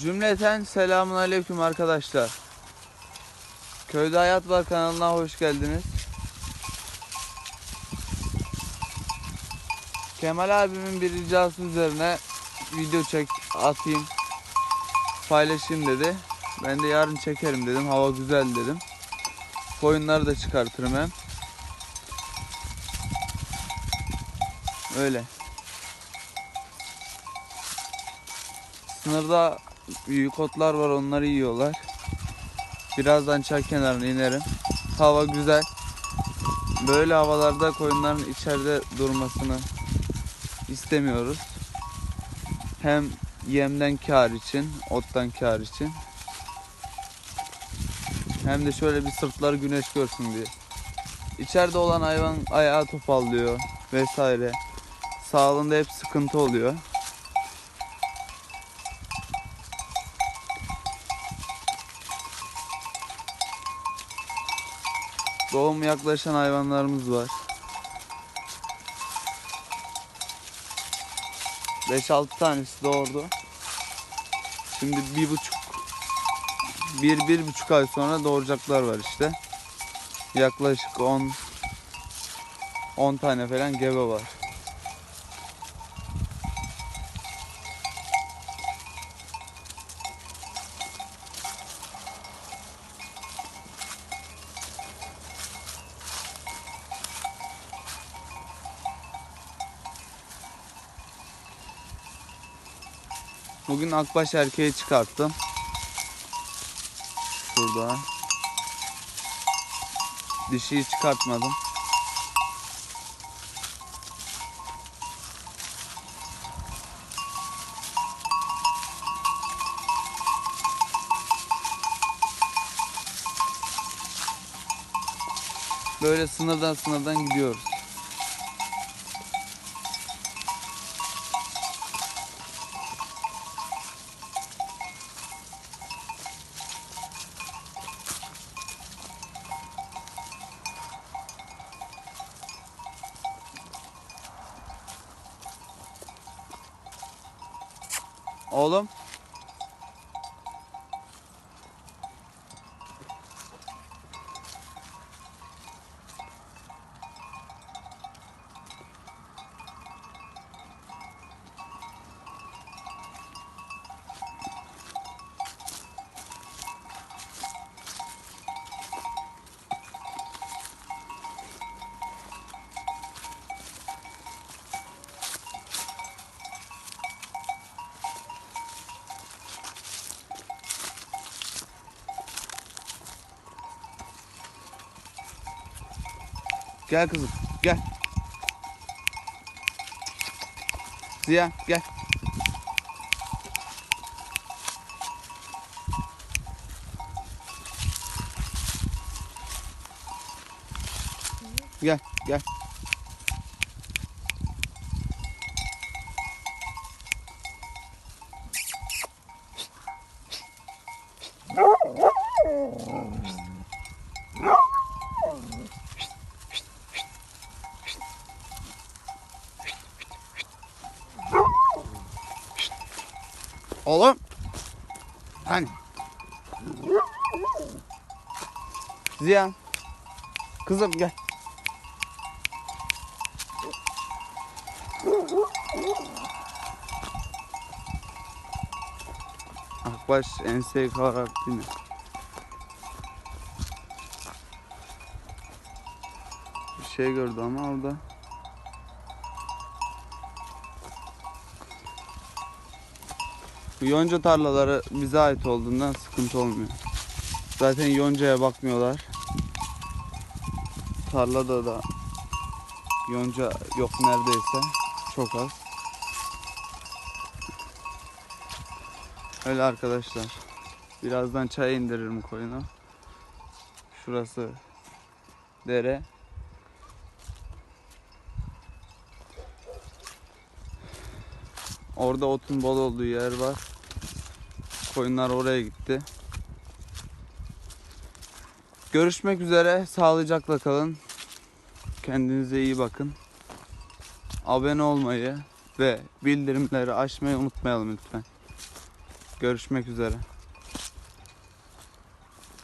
Cümleten selamun aleyküm arkadaşlar. Köyde Hayat Var kanalına hoş geldiniz. Kemal abimin bir ricası üzerine video çek atayım paylaşayım dedi. Ben de yarın çekerim dedim. Hava güzel dedim. Koyunları da çıkartırım hem. Öyle. Sınırda büyük otlar var onları yiyorlar. Birazdan çay kenarına inerim. Hava güzel. Böyle havalarda koyunların içeride durmasını istemiyoruz. Hem yemden kar için, ottan kar için. Hem de şöyle bir sırtları güneş görsün diye. İçeride olan hayvan ayağı topallıyor vesaire. Sağlığında hep sıkıntı oluyor. Doğum yaklaşan hayvanlarımız var. 5-6 tanesi doğurdu. Şimdi bir buçuk bir, bir buçuk ay sonra doğuracaklar var işte. Yaklaşık 10 10 tane falan gebe var. Bugün akbaş erkeği çıkarttım. Şurada. Dişiyi çıkartmadım. Böyle sınırdan sınırdan gidiyoruz. Oğlum. Gel kızım gel. Ziya gel. Gel gel. Oğlum. Hani. Ziya. Kızım gel. Akbaş enseye kalarak dinle. Bir şey gördü ama orada. Yonca tarlaları bize ait olduğundan sıkıntı olmuyor. Zaten yoncaya bakmıyorlar. Tarlada da yonca yok neredeyse. Çok az. Öyle arkadaşlar. Birazdan çay indiririm koyuna. Şurası dere. Orada otun bol olduğu yer var. Koyunlar oraya gitti. Görüşmek üzere. Sağlıcakla kalın. Kendinize iyi bakın. Abone olmayı ve bildirimleri açmayı unutmayalım lütfen. Görüşmek üzere.